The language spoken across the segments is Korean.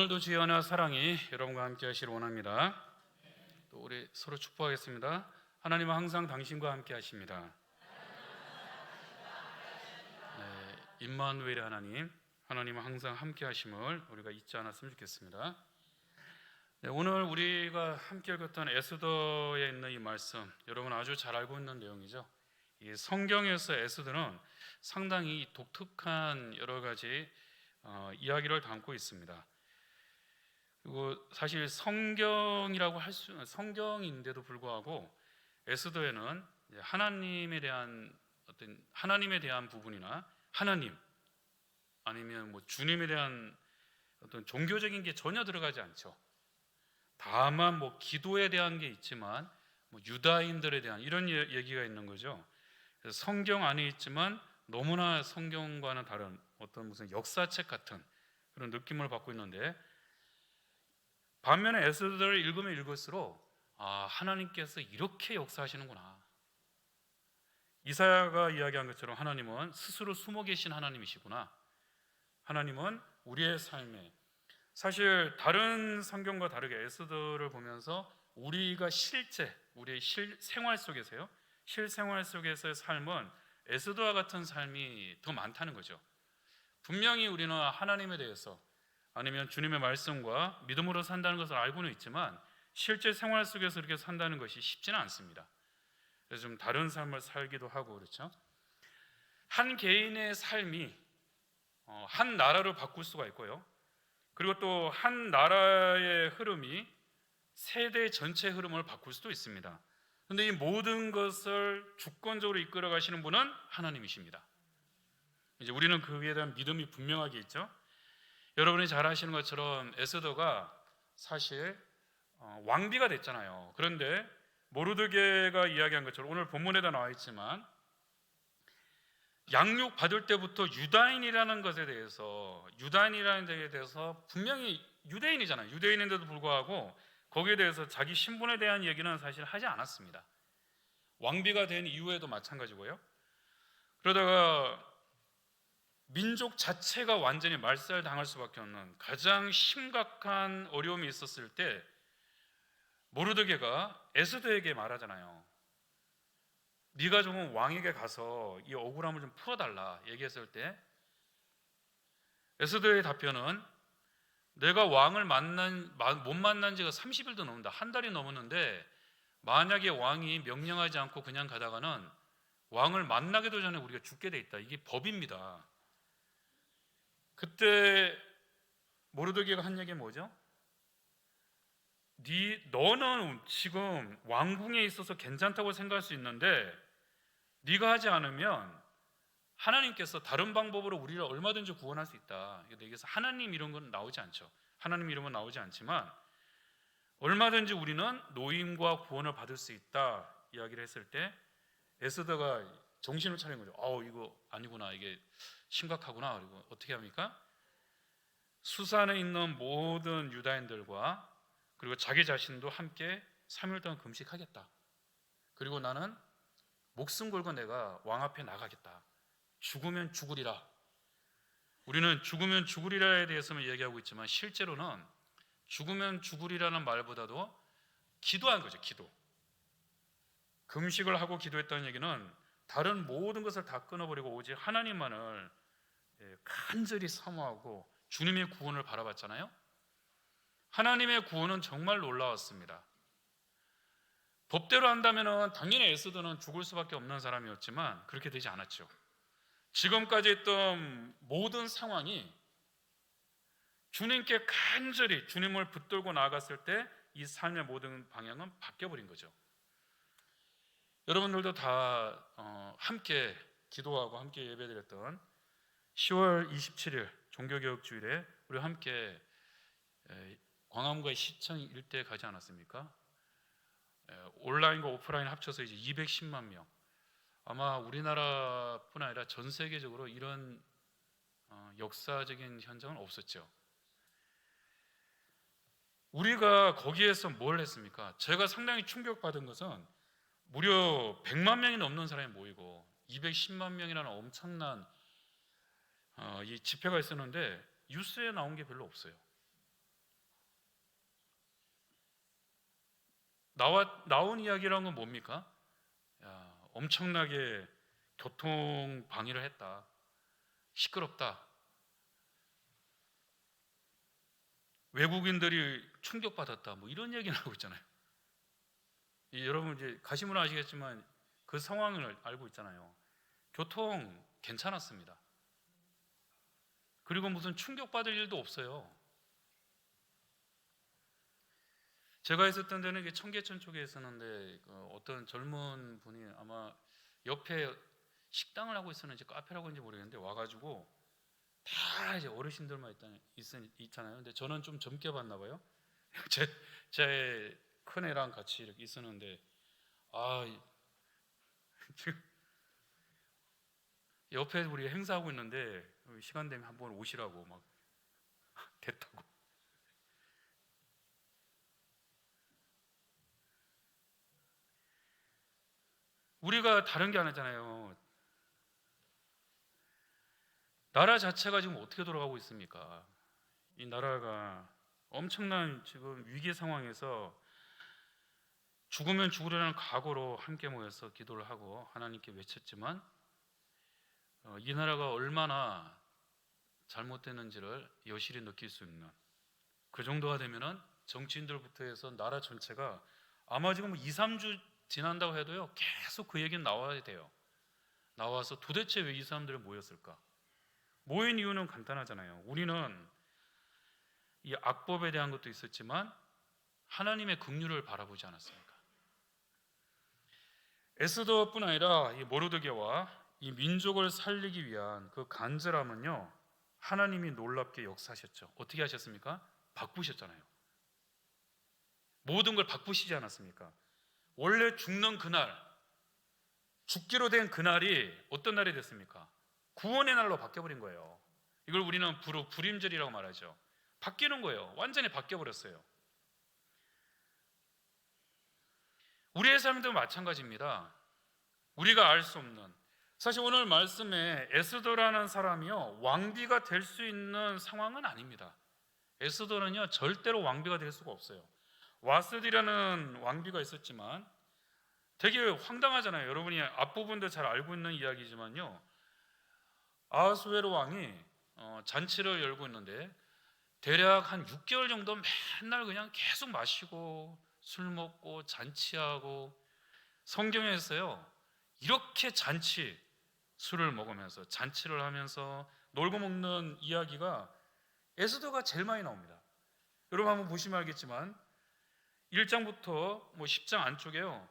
오늘도 주의 은혜와 사랑이 여러분과 함께 하시길 원합니다. 또 우리 서로 축복하겠습니다. 하나님은 항상 당신과 함께 하십니다. 네, 임마누엘의 하나님, 하나님은 항상 함께 하심을 우리가 잊지 않았으면 좋겠습니다. 네, 오늘 우리가 함께 읽었던 에스더에 있는 이 말씀, 여러분 아주 잘 알고 있는 내용이죠. 이 성경에서 에스더는 상당히 독특한 여러 가지 어, 이야기를 담고 있습니다. 그리고 사실 성경이라고 할 수 성경인데도 불구하고 에스더에는 하나님에 대한 어떤 하나님에 대한 부분이나 하나님 아니면 뭐 주님에 대한 어떤 종교적인 게 전혀 들어가지 않죠. 다만 뭐 기도에 대한 게 있지만 뭐 유다인들에 대한 이런 예- 얘기가 있는 거죠. 그래서 성경 안에 있지만 너무나 성경과는 다른 어떤 무슨 역사책 같은 그런 느낌을 받고 있는데 반면에 에스더를 읽으면 읽을수록 아 하나님께서 이렇게 역사하시는구나. 이사야가 이야기한 것처럼 하나님은 스스로 숨어 계신 하나님이시구나. 하나님은 우리의 삶에 사실 다른 성경과 다르게 에스더를 보면서 우리가 실제 우리의 실 생활 속에서요 실생활 속에서의 삶은 에스더와 같은 삶이 더 많다는 거죠. 분명히 우리는 하나님에 대해서 아니면 주님의 말씀과 믿음으로 산다는 것을 알고는 있지만 실제 생활 속에서 이렇게 산다는 것이 쉽지는 않습니다. 그래서 좀 다른 삶을 살기도 하고 그렇죠. 한 개인의 삶이 어, 한 나라를 바꿀 수가 있고요. 그리고 또 한 나라의 흐름이 세대 전체 흐름을 바꿀 수도 있습니다. 그런데 이 모든 것을 주권적으로 이끌어 가시는 분은 하나님이십니다. 이제 우리는 그에 대한 믿음이 분명하게 있죠. 여러분이 잘 아시는 것처럼 에스더가 사실 어, 왕비가 됐잖아요. 그런데 모르드게가 이야기한 것처럼 오늘 본문에도 나와 있지만 양육 받을 때부터 유다인이라는 것에 대해서 유다인이라는 데에 대해서 분명히 유대인이잖아요. 유대인인데도 불구하고 거기에 대해서 자기 신분에 대한 얘기는 사실 하지 않았습니다. 왕비가 된 이후에도 마찬가지고요. 그러다가 민족 자체가 완전히 말살당할 수밖에 없는 가장 심각한 어려움이 있었을 때 모르드게가 에스더에게 말하잖아요. 네가 좀 왕에게 가서 이 억울함을 좀 풀어달라 얘기했을 때 에스더의 답변은 내가 왕을 만난 마- 못 만난 지가 30일도 넘는다. 한 달이 넘었는데 만약에 왕이 명령하지 않고 그냥 가다가는 왕을 만나기도 전에 우리가 죽게 돼 있다. 이게 법입니다. 그때 모르드게가 한 얘기 뭐죠? 네 너는 지금 왕궁에 있어서 괜찮다고 생각할 수 있는데 네가 하지 않으면 하나님께서 다른 방법으로 우리를 얼마든지 구원할 수 있다. 여기서 하나님 이런 건 나오지 않죠. 하나님 이름은 나오지 않지만 얼마든지 우리는 노임과 구원을 받을 수 있다 이야기를 했을 때 에스더가 정신을 차린 거죠. 아우 이거 아니구나 이게 심각하구나. 그리고 어떻게 합니까? 수산에 있는 모든 유다인들과 그리고 자기 자신도 함께 3일 동안 금식하겠다. 그리고 나는 목숨 걸고 내가 왕 앞에 나가겠다. 죽으면 죽으리라. 우리는 죽으면 죽으리라에 대해서만 얘기하고 있지만 실제로는 죽으면 죽으리라는 말보다도 기도한 거죠, 기도. 금식을 하고 기도했다는 얘기는 다른 모든 것을 다 끊어버리고 오직 하나님만을 예, 간절히 사모하고 주님의 구원을 바라봤잖아요. 하나님의 구원은 정말 놀라웠습니다. 법대로 한다면 당연히 에스더는 죽을 수밖에 없는 사람이었지만 그렇게 되지 않았죠. 지금까지 했던 모든 상황이 주님께 간절히 주님을 붙들고 나아갔을 때 이 삶의 모든 방향은 바뀌어버린 거죠. 여러분들도 다 어, 함께 기도하고 함께 예배드렸던 10월 27일 종교개혁 주일에 우리 함께 에, 광화문과 시청 일대에 가지 않았습니까? 에, 온라인과 오프라인 합쳐서 이제 210만 명. 아마 우리나라뿐 아니라 전 세계적으로 이런 어, 역사적인 현장은 없었죠. 우리가 거기에서 뭘 했습니까? 제가 상당히 충격받은 것은 무려 100만 명이 넘는 사람이 모이고 210만 명이라는 엄청난 어, 이 집회가 있었는데 뉴스에 나온 게 별로 없어요. 나와 나온 이야기란 건 뭡니까? 야, 엄청나게 교통 방해를 했다. 시끄럽다. 외국인들이 충격받았다. 뭐 이런 얘기 나오고 있잖아요. 이 여러분 이제 가시면 아시겠지만 그 상황을 알고 있잖아요. 교통 괜찮았습니다. 그리고 무슨 충격받을 일도 없어요. 제가 있었던 데는 청계천 쪽에 있었는데 그 어떤 젊은 분이 아마 옆에 식당을 하고 있었는지 카페라고 했는지 모르겠는데 와가지고 다 이제 어르신들만 있잖아요. 근데 저는 좀 젊게 봤나 봐요. 제, 제 큰 애랑 같이 이렇게 있었는데 아 옆에 우리 행사하고 있는데 시간 되면 한번 오시라고 막 됐다고 우리가 다른 게 아니잖아요. 나라 자체가 지금 어떻게 돌아가고 있습니까? 이 나라가 엄청난 지금 위기 상황에서 죽으면 죽으려는 각오로 함께 모여서 기도를 하고 하나님께 외쳤지만 어, 이 나라가 얼마나 잘못됐는지를 여실히 느낄 수 있는 그 정도가 되면은 정치인들부터 해서 나라 전체가 아마 지금 2, 3주 지난다고 해도요 계속 그 얘기는 나와야 돼요. 나와서 도대체 왜 이 사람들이 모였을까? 모인 이유는 간단하잖아요. 우리는 이 악법에 대한 것도 있었지만 하나님의 긍휼을 바라보지 않았습니까? 에스더뿐 아니라 이 모르드게와 이 민족을 살리기 위한 그 간절함은요 하나님이 놀랍게 역사하셨죠. 어떻게 하셨습니까? 바꾸셨잖아요. 모든 걸 바꾸시지 않았습니까? 원래 죽는 그날, 죽기로 된 그날이 어떤 날이 됐습니까? 구원의 날로 바뀌어버린 거예요. 이걸 우리는 부로 불임절이라고 말하죠. 바뀌는 거예요. 완전히 바뀌어버렸어요. 우리의 삶도 마찬가지입니다. 우리가 알 수 없는 사실 오늘 말씀에 에스더라는 사람이요 왕비가 될 수 있는 상황은 아닙니다. 에스더는요 절대로 왕비가 될 수가 없어요. 와스디라는 왕비가 있었지만 되게 황당하잖아요. 여러분이 앞부분도 잘 알고 있는 이야기지만요. 아하수에로 왕이 어, 잔치를 열고 있는데 대략 한 6개월 정도 맨날 그냥 계속 마시고 술 먹고 잔치하고 성경에서요 이렇게 잔치 술을 먹으면서 잔치를 하면서 놀고 먹는 이야기가 에스더가 제일 많이 나옵니다. 여러분 한번 보시면 알겠지만 1장부터 뭐 10장 안쪽에요.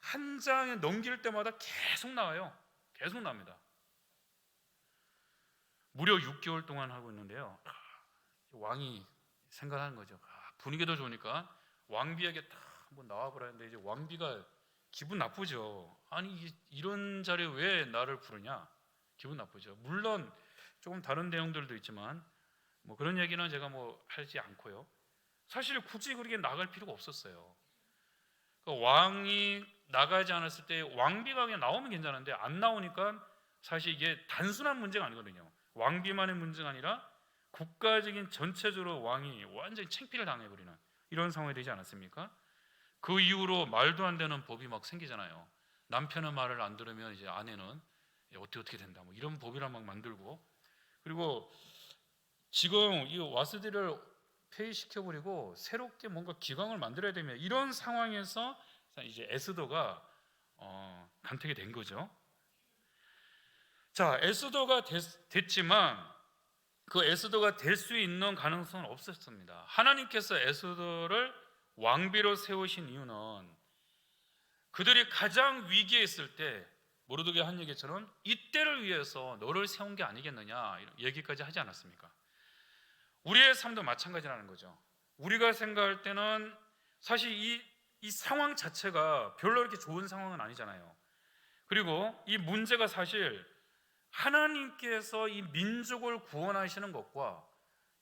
한 장에 넘길 때마다 계속 나와요. 계속 나옵니다. 무려 6개월 동안 하고 있는데요. 왕이 생각하는 거죠. 아, 분위기도 좋으니까 왕비에게 딱 한번 나와 보라 했는데 이제 왕비가 기분 나쁘죠. 아니 이- 이런 자리에 왜 나를 부르냐? 기분 나쁘죠. 물론 조금 다른 내용들도 있지만 뭐 그런 얘기는 제가 뭐 하지 않고요. 사실 굳이 그렇게 나갈 필요가 없었어요. 그 왕이 나가지 않았을 때 왕비가 그냥 나오면 괜찮은데 안 나오니까 사실 이게 단순한 문제가 아니거든요. 왕비만의 문제가 아니라 국가적인 전체적으로 왕이 완전히 챙피를 당해버리는 이런 상황이 되지 않았습니까? 그 이후로 말도 안 되는 법이 막 생기잖아요. 남편의 말을 안 들으면 이제 아내는 어떻게 어떻게 된다. 뭐 이런 법이랑 막 만들고 그리고 지금 이 와스디를 폐위시켜 버리고 새롭게 뭔가 기강을 만들어야 되면 이런 상황에서 이제 에스더가 어, 간택이 된 거죠. 자, 에스더가 됐, 지만 그 에스더가 될 수 있는 가능성은 없었습니다. 하나님께서 에스더를 왕비로 세우신 이유는 그들이 가장 위기에 있을 때 모르드게 한 얘기처럼 이때를 위해서 너를 세운 게 아니겠느냐 얘기까지 하지 않았습니까? 우리의 삶도 마찬가지라는 거죠. 우리가 생각할 때는 사실 이, 이 상황 자체가 별로 그렇게 좋은 상황은 아니잖아요. 그리고 이 문제가 사실 하나님께서 이 민족을 구원하시는 것과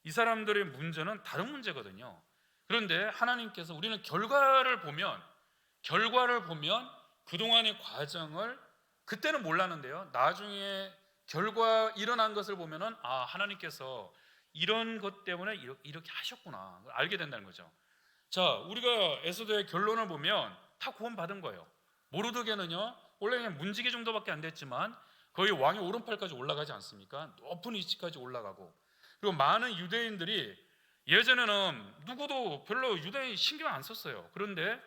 이 사람들의 문제는 다른 문제거든요. 그런데 하나님께서 우리는 결과를 보면 결과를 보면 그동안의 과정을 그때는 몰랐는데요. 나중에 결과 일어난 것을 보면은 아, 하나님께서 이런 것 때문에 이렇게 하셨구나. 알게 된다는 거죠. 자, 우리가 에스더의 결론을 보면 다 구원받은 거예요. 모르드게는요, 원래 그냥 문지기 정도밖에 안 됐지만 거의 왕의 오른팔까지 올라가지 않습니까? 높은 위치까지 올라가고 그리고 많은 유대인들이 예전에는 누구도 별로 유대인 신경 안 썼어요. 그런데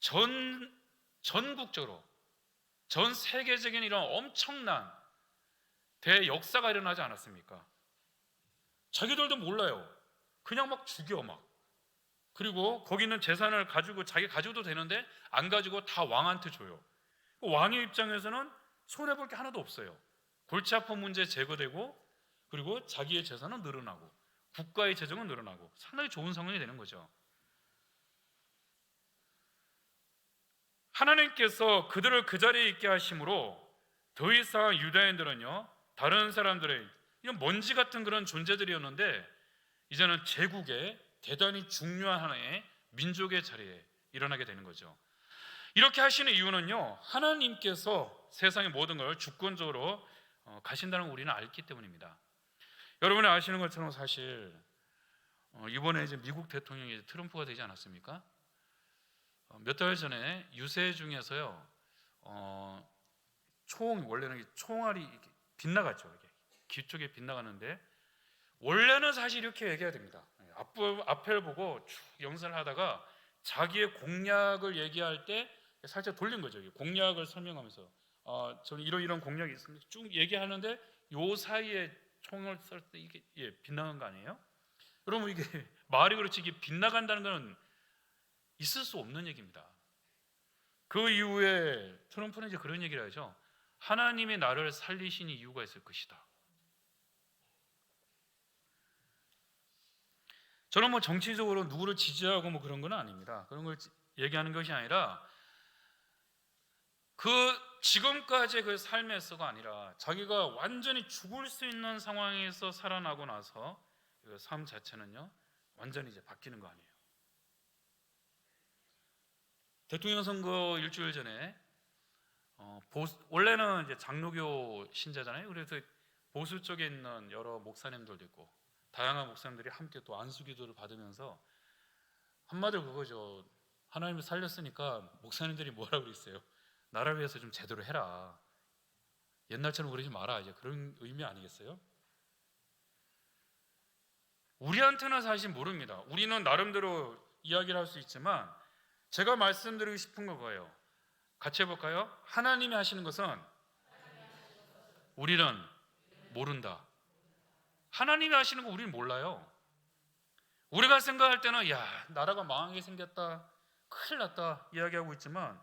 전 전국적으로 전 세계적인 이런 엄청난 대역사가 일어나지 않았습니까? 자기들도 몰라요. 그냥 막 죽여 막. 그리고 거기 있는 재산을 가지고 자기 가져도 되는데 안 가지고 다 왕한테 줘요. 왕의 입장에서는 손해 볼 게 하나도 없어요. 골치 아픈 문제 제거되고 그리고 자기의 재산은 늘어나고 국가의 재정은 늘어나고 상당히 좋은 상황이 되는 거죠. 하나님께서 그들을 그 자리에 있게 하심으로 더 이상 유다인들은요 다른 사람들의 이런 먼지 같은 그런 존재들이었는데 이제는 제국의 대단히 중요한 하나의 민족의 자리에 일어나게 되는 거죠. 이렇게 하시는 이유는요 하나님께서 세상의 모든 걸 주권적으로 어, 가신다는 걸 우리는 알기 때문입니다. 여러분이 아시는 것처럼 사실 어, 이번에 이제 미국 대통령이 트럼프가 되지 않았습니까? 어, 몇달 전에 유세 중에서요 어, 총 원래는 총알이 빗나갔죠. 이게 귀 쪽에 빗나가는데 원래는 사실 이렇게 얘기해야 됩니다. 앞 앞을 보고 쭉 영상을 하다가 자기의 공약을 얘기할 때 살짝 돌린 거죠. 공약을 설명하면서 어, 저는 이런 이런 공약이 있습니다. 쭉 얘기하는데 요 사이에 총을 쏠 때 이게 예, 빗나간 거 아니에요? 여러분 이게 말이 그렇지 이게 빗나간다는 것은 있을 수 없는 얘기입니다. 그 이후에 트럼프는 이제 그런 얘기를 하죠. 하나님이 나를 살리신 이유가 있을 것이다. 저는 뭐 정치적으로 누구를 지지하고 뭐 그런 건 아닙니다. 그런 걸 얘기하는 것이 아니라 그 지금까지의 그 삶에서가 아니라 자기가 완전히 죽을 수 있는 상황에서 살아나고 나서 그 삶 자체는요 완전히 이제 바뀌는 거 아니에요. 대통령 선거 일주일 전에 어, 보수, 원래는 이제 장로교 신자잖아요. 그래서 보수 쪽에 있는 여러 목사님들도 있고 다양한 목사님들이 함께 또 안수기도를 받으면서 한마디로 그거죠. 하나님을 살렸으니까 목사님들이 뭐라고 그랬어요? 나를 위해서 좀 제대로 해라. 옛날처럼 그러지 마라. 이제 그런 의미 아니겠어요? 우리한테는 사실 모릅니다. 우리는 나름대로 이야기를 할 수 있지만 제가 말씀드리고 싶은 거 그거예요. 같이 해볼까요? 하나님이 하시는 것은 우리는 모른다. 하나님이 하시는 거 우리는 몰라요. 우리가 생각할 때는 야 나라가 망하게 생겼다, 큰일 났다 이야기하고 있지만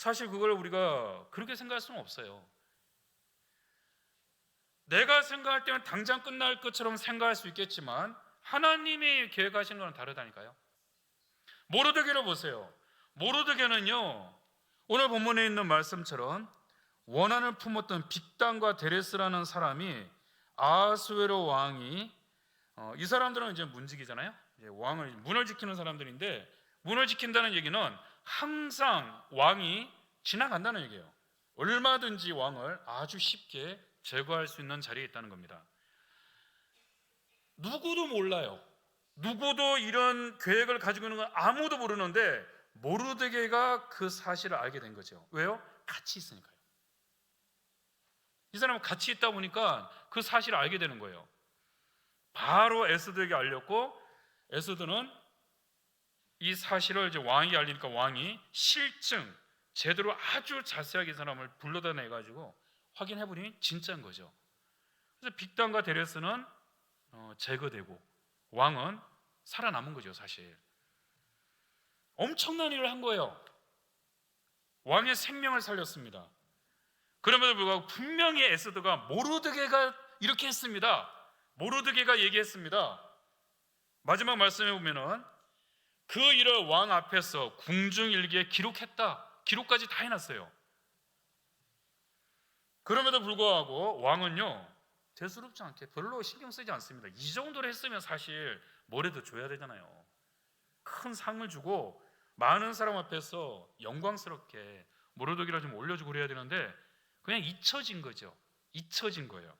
사실 그걸 우리가 그렇게 생각할 수는 없어요. 내가 생각할 때는 당장 끝날 것처럼 생각할 수 있겠지만 하나님이 계획하신 거는 다르다니까요. 모르드게를 보세요. 모르드게는요 오늘 본문에 있는 말씀처럼 원한을 품었던 빅단과 데레스라는 사람이 아스웨로 왕이 어, 이 사람들은 이제 문지기잖아요. 이제 왕을 문을 지키는 사람들인데 문을 지킨다는 얘기는 항상 왕이 지나간다는 얘기예요. 얼마든지 왕을 아주 쉽게 제거할 수 있는 자리에 있다는 겁니다. 누구도 몰라요. 누구도 이런 계획을 가지고 있는 건 아무도 모르는데 모르드게가 그 사실을 알게 된 거죠. 왜요? 같이 있으니까요. 이 사람은 같이 있다 보니까 그 사실을 알게 되는 거예요. 바로 에스더에게 알렸고 에스더는 이 사실을 이제 왕이 알리니까 왕이 실증 제대로 아주 자세하게 이 사람을 불러다 내 가지고 확인해 보니 진짜인 거죠. 그래서 빅단과 데레스는 어, 제거되고 왕은 살아남은 거죠, 사실. 엄청난 일을 한 거예요. 왕의 생명을 살렸습니다. 그럼에도 불구하고 분명히 에스더가 모르드게가 이렇게 했습니다. 모르드게가 얘기했습니다. 마지막 말씀에 보면은 그 일을 왕 앞에서 궁중일기에 기록했다. 기록까지 다 해놨어요. 그럼에도 불구하고 왕은요 대수롭지 않게 별로 신경 쓰지 않습니다. 이 정도로 했으면 사실 뭐라도 줘야 되잖아요. 큰 상을 주고 많은 사람 앞에서 영광스럽게 모르드기를 좀 올려주고 그래야 되는데 그냥 잊혀진 거죠. 잊혀진 거예요.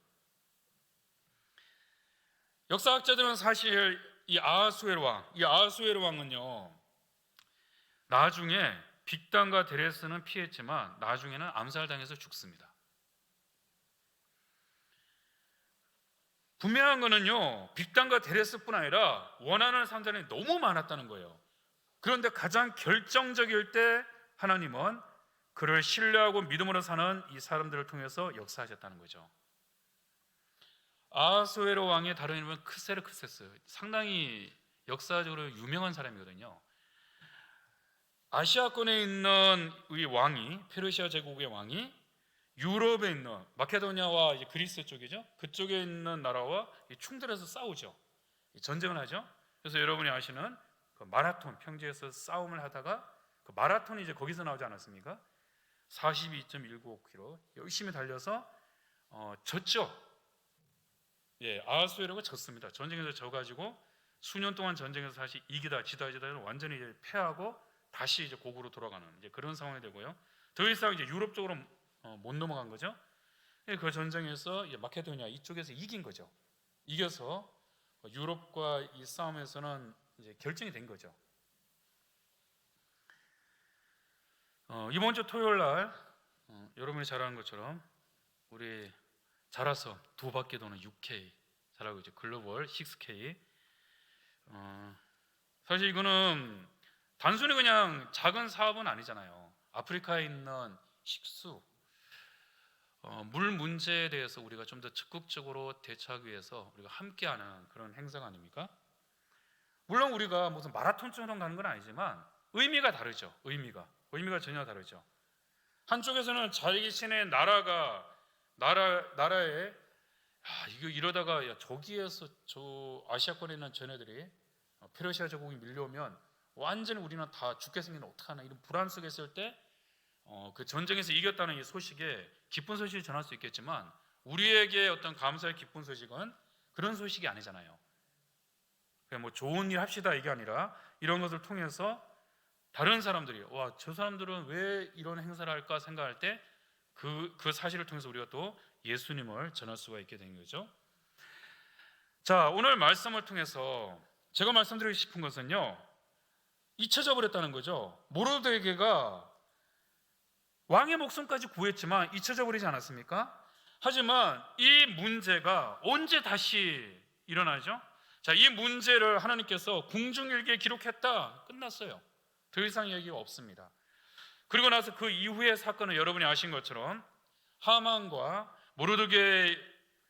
역사학자들은 사실 이 아하수에르 왕, 이 아하수에르 왕은요. 나중에 빅단과 데레스는 피했지만 나중에는 암살당해서 죽습니다. 분명한 거는요. 빅단과 데레스뿐 아니라 원하는 사람들이 너무 많았다는 거예요. 그런데 가장 결정적일 때 하나님은 그를 신뢰하고 믿음으로 사는 이 사람들을 통해서 역사하셨다는 거죠. 아하수에로 왕의 다른 이름은 크세르크세스. 상당히 역사적으로 유명한 사람이거든요. 아시아권에 있는 이 왕이 페르시아 제국의 왕이 유럽에 있는 마케도니아와 그리스 쪽이죠. 그쪽에 있는 나라와 충돌해서 싸우죠. 전쟁을 하죠. 그래서 여러분이 아시는 그 마라톤 평지에서 싸움을 하다가 그 마라톤이 이제 거기서 나오지 않았습니까? 42.195km 열심히 달려서 어, 졌죠. 예, 아하수에르가 졌습니다. 전쟁에서 져가지고 수년 동안 전쟁에서 다시 이기다 지다 지다 완전히 이제 패하고 다시 이제 고국으로 돌아가는 이제 그런 상황이 되고요. 더 이상 이제 유럽 쪽으로 어, 못 넘어간 거죠. 예, 그 전쟁에서 마케도니아 이쪽에서 이긴 거죠. 이겨서 유럽과 이 싸움에서는 이제 결정이 된 거죠. 어, 이번 주 토요일 날 어, 여러분이 잘 아는 것처럼 우리 자라서 두 바퀴 도는 6K 잘하고 있죠. 글로벌 6K. 어, 사실 이거는 단순히 그냥 작은 사업은 아니잖아요. 아프리카에 있는 식수, 어, 물 문제에 대해서 우리가 좀 더 적극적으로 대처하기 위해서 우리가 함께하는 그런 행사가 아닙니까? 물론 우리가 무슨 마라톤처럼 가는 건 아니지만 의미가 다르죠. 의미가 의미가 전혀 다르죠. 한쪽에서는 자기 신의 나라가 나라 나라에 아, 이거 이러다가 야, 저기에서 저 아시아권에 있는 전애들이 어, 페르시아 제국이 밀려오면 완전히 우리는 다 생기면 어떡하나 이런 불안 속에 있을 때 어, 그 전쟁에서 이겼다는 이 소식에 기쁜 소식을 전할 수 있겠지만 우리에게 어떤 감사의 기쁜 소식은 그런 소식이 아니잖아요. 그냥 뭐 좋은 일 합시다 이게 아니라 이런 것을 통해서 다른 사람들이 와 저 사람들은 왜 이런 행사를 할까 생각할 때 그 그 사실을 통해서 우리가 또 예수님을 전할 수가 있게 된 거죠. 자 오늘 말씀을 통해서 제가 말씀드리고 싶은 것은요 잊혀져 버렸다는 거죠. 모로데게가 왕의 목숨까지 구했지만 잊혀져 버리지 않았습니까? 하지만 이 문제가 언제 다시 일어나죠? 자, 이 문제를 하나님께서 궁중일기에 기록했다. 끝났어요. 더 이상 얘기가 없습니다. 그리고 나서 그 이후의 사건은 여러분이 아신 것처럼 하만과 모르드게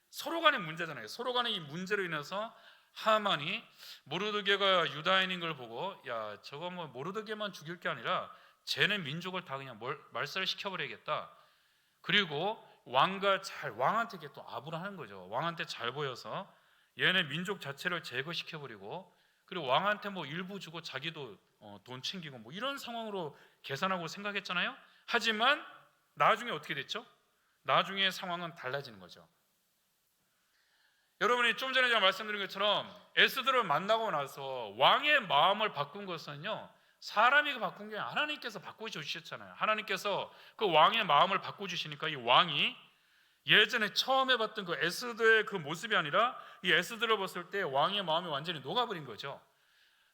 서로 간의 문제잖아요. 서로 간의 이 문제로 인해서 하만이 모르드게가 유다인인 걸 보고 야 저거 뭐 모르드게만 죽일 게 아니라 쟤네 민족을 다 그냥 말살을 시켜버려야겠다. 그리고 왕과 잘 왕한테 또 아부를 하는 거죠. 왕한테 잘 보여서 얘네 민족 자체를 제거시켜버리고 그리고 왕한테 뭐 일부 주고 자기도 어, 돈 챙기고 뭐 이런 상황으로 계산하고 생각했잖아요. 하지만 나중에 어떻게 됐죠? 나중에 상황은 달라지는 거죠. 여러분이 좀 전에 제가 말씀드린 것처럼 에스더를 만나고 나서 왕의 마음을 바꾼 것은요. 사람이 바꾼 게 하나님께서 바꿔주셨잖아요. 하나님께서 그 왕의 마음을 바꿔주시니까 이 왕이 예전에 처음 해봤던 그 에스더의 그 모습이 아니라 이 에스더를 봤을 때 왕의 마음이 완전히 녹아버린 거죠.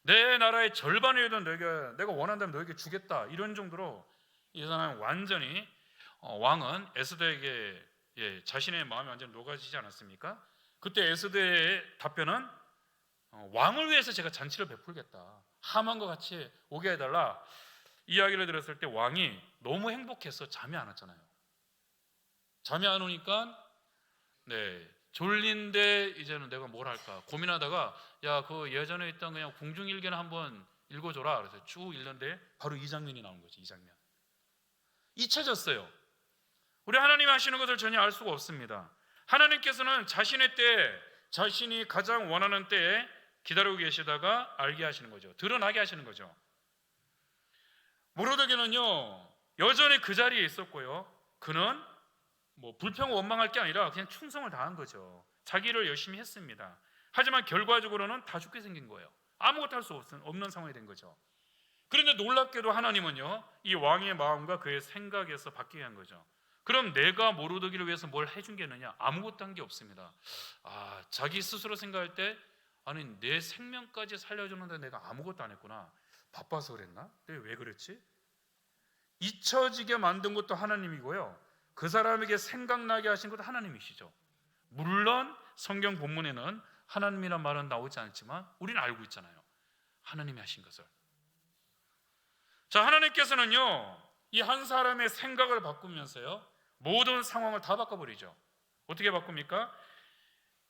내 나라의 절반이라도 너에게 내가 원한다면 너에게 주겠다 이런 정도로 이 사람은 완전히 어, 왕은 에스더에게 예, 자신의 마음이 완전히 녹아지지 않았습니까? 그때 에스더의 답변은 어, 왕을 위해서 제가 잔치를 베풀겠다. 하만과 같이 오게 해달라. 이야기를 들었을 때 왕이 너무 행복해서 잠이 안 왔잖아요. 잠이 안 오니까 네 졸린데 이제는 내가 뭘 할까 고민하다가 야 그 예전에 있던 그냥 궁중일기나 한번 읽어줘라 그래서 쭉 읽는데 바로 이 장면이 나온 거죠 이 장면 잊혀졌어요 우리 하나님 하시는 것을 전혀 알 수가 없습니다 하나님께서는 자신의 때 자신이 가장 원하는 때에 기다리고 계시다가 알게 하시는 거죠. 드러나게 하시는 거죠. 모로드게는요 여전히 그 자리에 있었고요. 그는 뭐 불평 원망할 게 아니라 그냥 충성을 다한 거죠. 자기를 열심히 했습니다. 하지만 결과적으로는 다 죽게 생긴 거예요. 아무것도 할수 없는 상황이 된 거죠. 그런데 놀랍게도 하나님은요 이 왕의 마음과 그의 생각에서 바뀌게 한 거죠. 그럼 내가 모르드기를 위해서 뭘 해준 게 있느냐? 아무것도 한 게 없습니다. 아 자기 스스로 생각할 때 아니 내 생명까지 살려주는데 내가 아무것도 안 했구나. 바빠서 그랬나? 근데 왜 그랬지? 잊혀지게 만든 것도 하나님이고요. 그 사람에게 생각나게 하신 것도 하나님이시죠. 물론 성경 본문에는 하나님이란 말은 나오지 않지만 우리는 알고 있잖아요. 하나님이 하신 것을. 자, 하나님께서는요. 이 한 사람의 생각을 바꾸면서요. 모든 상황을 다 바꿔 버리죠. 어떻게 바꿉니까?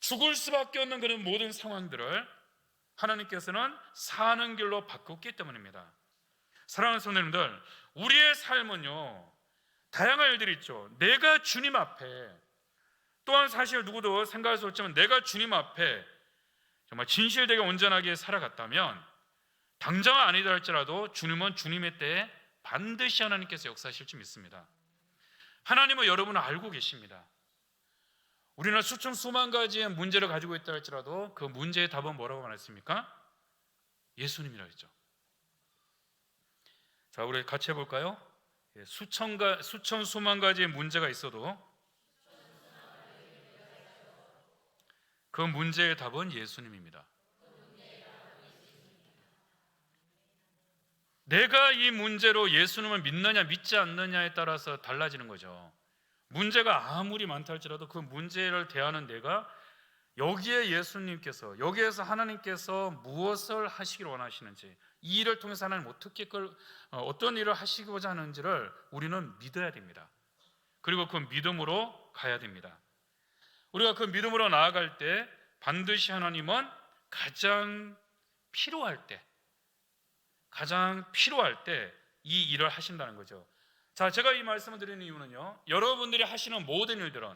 죽을 수밖에 없는 그런 모든 상황들을 하나님께서는 사는 길로 바꿨기 때문입니다. 사랑하는 성도님들, 우리의 삶은요, 다양한 일들이 있죠. 내가 주님 앞에, 또한 사실 누구도 생각할 수 없지만 내가 주님 앞에 정말 진실되게 온전하게 살아갔다면, 당장은 아니다 할지라도 주님은 주님의 때에 반드시 하나님께서 역사하실 줄 믿습니다. 하나님은 여러분을 알고 계십니다. 우리는 수천 수만 가지의 문제를 가지고 있다 할지라도 그 문제의 답은 뭐라고 말했습니까? 예수님이라 했죠. 자, 우리 같이 해볼까요? 예, 수천 가 수천 수만 가지의 문제가 있어도 그 문제의 답은 예수님입니다. 내가 이 문제로 예수님을 믿느냐 믿지 않느냐에 따라서 달라지는 거죠. 문제가 아무리 많다 할지라도 그 문제를 대하는 내가 여기에 예수님께서 여기에서 하나님께서 무엇을 하시기를 원하시는지 이 일을 통해서 하나님 어떻게 끌, 어, 어떤 일을 하시고자 하는지를 우리는 믿어야 됩니다. 그리고 그 믿음으로 가야 됩니다. 우리가 그 믿음으로 나아갈 때 반드시 하나님은 가장 필요할 때 가장 필요할 때 이 일을 하신다는 거죠. 자, 제가 이 말씀을 드리는 이유는요. 여러분들이 하시는 모든 일들은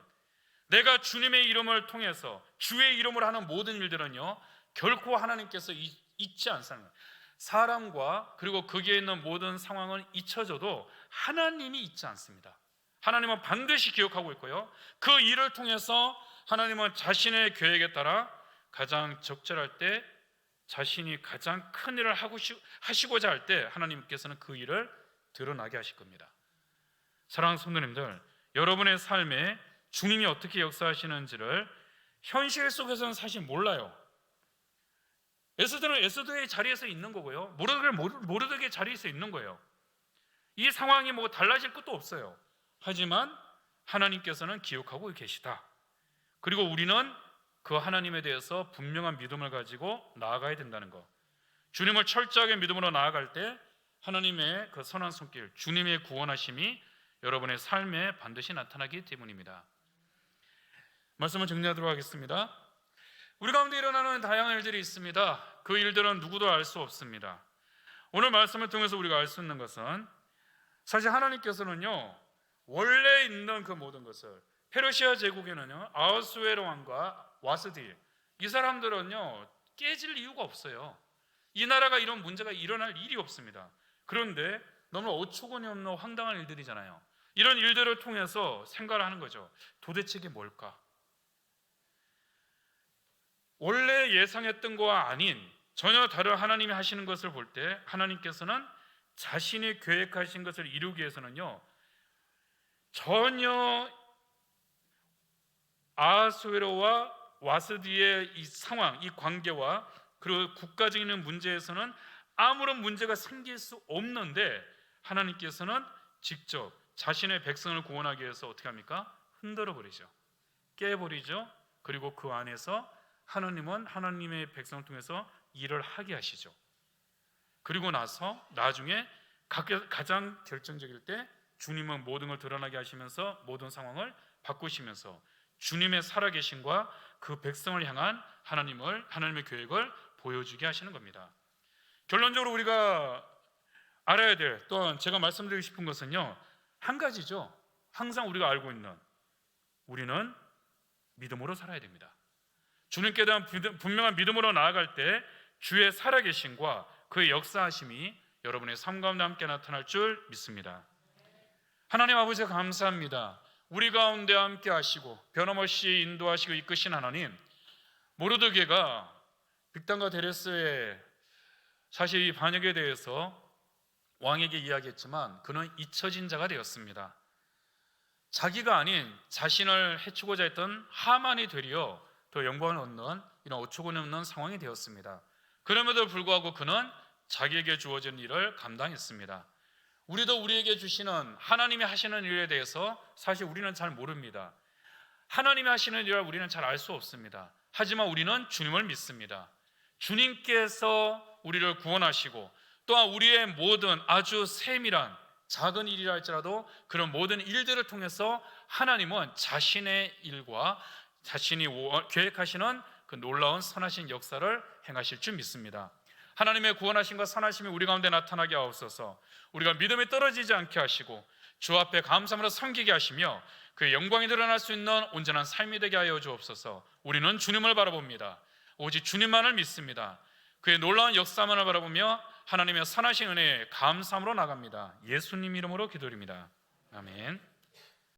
내가 주님의 이름을 통해서 주의 이름으로 하는 모든 일들은요. 결코 하나님께서 잊- 잊지 않습니다. 사람과 그리고 거기에 있는 모든 상황은 잊혀져도 하나님이 잊지 않습니다. 하나님은 반드시 기억하고 있고요. 그 일을 통해서 하나님은 자신의 계획에 따라 가장 적절할 때 자신이 가장 큰 일을 하고 시- 하시고자 할 때 하나님께서는 그 일을 드러나게 하실 겁니다. 사랑하는 성도님들, 여러분의 삶에 주님이 어떻게 역사하시는지를 현실 속에서는 사실 몰라요. 에스더는 에스더의 자리에서 있는 거고요. 모르드게 모르드게 자리에서 있는 거예요. 이 상황이 뭐 달라질 것도 없어요. 하지만 하나님께서는 기억하고 계시다. 그리고 우리는 그 하나님에 대해서 분명한 믿음을 가지고 나아가야 된다는 것. 주님을 철저하게 믿음으로 나아갈 때 하나님의 그 선한 손길, 주님의 구원하심이 여러분의 삶에 반드시 나타나기 때문입니다. 말씀을 정리하도록 하겠습니다. 우리 가운데 일어나는 다양한 일들이 있습니다. 그 일들은 누구도 알 수 없습니다. 오늘 말씀을 통해서 우리가 알 수 있는 것은 사실 하나님께서는요 원래 있는 그 모든 것을 페르시아 제국에는요 아하수에로 왕과 와스디 이 사람들은요 깨질 이유가 없어요. 이 나라가 이런 문제가 일어날 일이 없습니다. 그런데 너무 어처구니 없는 황당한 일들이잖아요. 이런 일들을 통해서 생각을 하는 거죠. 도대체 이게 뭘까? 원래 예상했던 거와 아닌 전혀 다른 하나님이 하시는 것을 볼 때 하나님께서는 자신이 계획하신 것을 이루기 위해서는요 전혀 아하수에로와 와스디의 이 상황, 이 관계와 그리고 국가적인 문제에서는 아무런 문제가 생길 수 없는데 하나님께서는 직접 자신의 백성을 구원하기 위해서 어떻게 합니까? 흔들어 버리죠. 깨 버리죠. 그리고 그 안에서 하나님은 하나님의 백성을 통해서 일을 하게 하시죠. 그리고 나서 나중에 가장 결정적일 때 주님은 모든 걸 드러나게 하시면서 모든 상황을 바꾸시면서 주님의 살아계심과 그 백성을 향한 하나님을 하나님의 계획을 보여주게 하시는 겁니다. 결론적으로 우리가 알아야 될 또한 제가 말씀드리고 싶은 것은요 한 가지죠. 항상 우리가 알고 있는 우리는 믿음으로 살아야 됩니다. 주님께 대한 분명한 믿음으로 나아갈 때 주의 살아계심과 그의 역사하심이 여러분의 삶 가운데 함께 나타날 줄 믿습니다. 하나님 아버지 감사합니다. 우리 가운데 함께 하시고 변함없이 인도하시고 이끄신 하나님 모르드게가 빅단과 데레스의 사실 이 반역에 대해서 왕에게 이야기했지만 그는 잊혀진 자가 되었습니다. 자기가 아닌 자신을 해치고자 했던 하만이 되려 또 영광을 얻는 이런 어처구니 없는 상황이 되었습니다. 그럼에도 불구하고 그는 자기에게 주어진 일을 감당했습니다. 우리도 우리에게 주시는 하나님이 하시는 일에 대해서 사실 우리는 잘 모릅니다. 하나님이 하시는 일을 우리는 잘 알 수 없습니다. 하지만 우리는 주님을 믿습니다. 주님께서 우리를 구원하시고 또한 우리의 모든 아주 세밀한 작은 일이라 할지라도 그런 모든 일들을 통해서 하나님은 자신의 일과 자신이 워- 계획하시는 그 놀라운 선하신 역사를 행하실 줄 믿습니다. 하나님의 구원하심과 선하심이 우리 가운데 나타나게 하옵소서. 우리가 믿음이 떨어지지 않게 하시고 주 앞에 감사함으로 섬기게 하시며 그의 영광이 드러날 수 있는 온전한 삶이 되게 하여 주옵소서. 우리는 주님을 바라봅니다. 오직 주님만을 믿습니다. 그의 놀라운 역사만을 바라보며 하나님의 선하신 은혜에 감사함으로 나갑니다. 예수님 이름으로 기도드립니다. 아멘.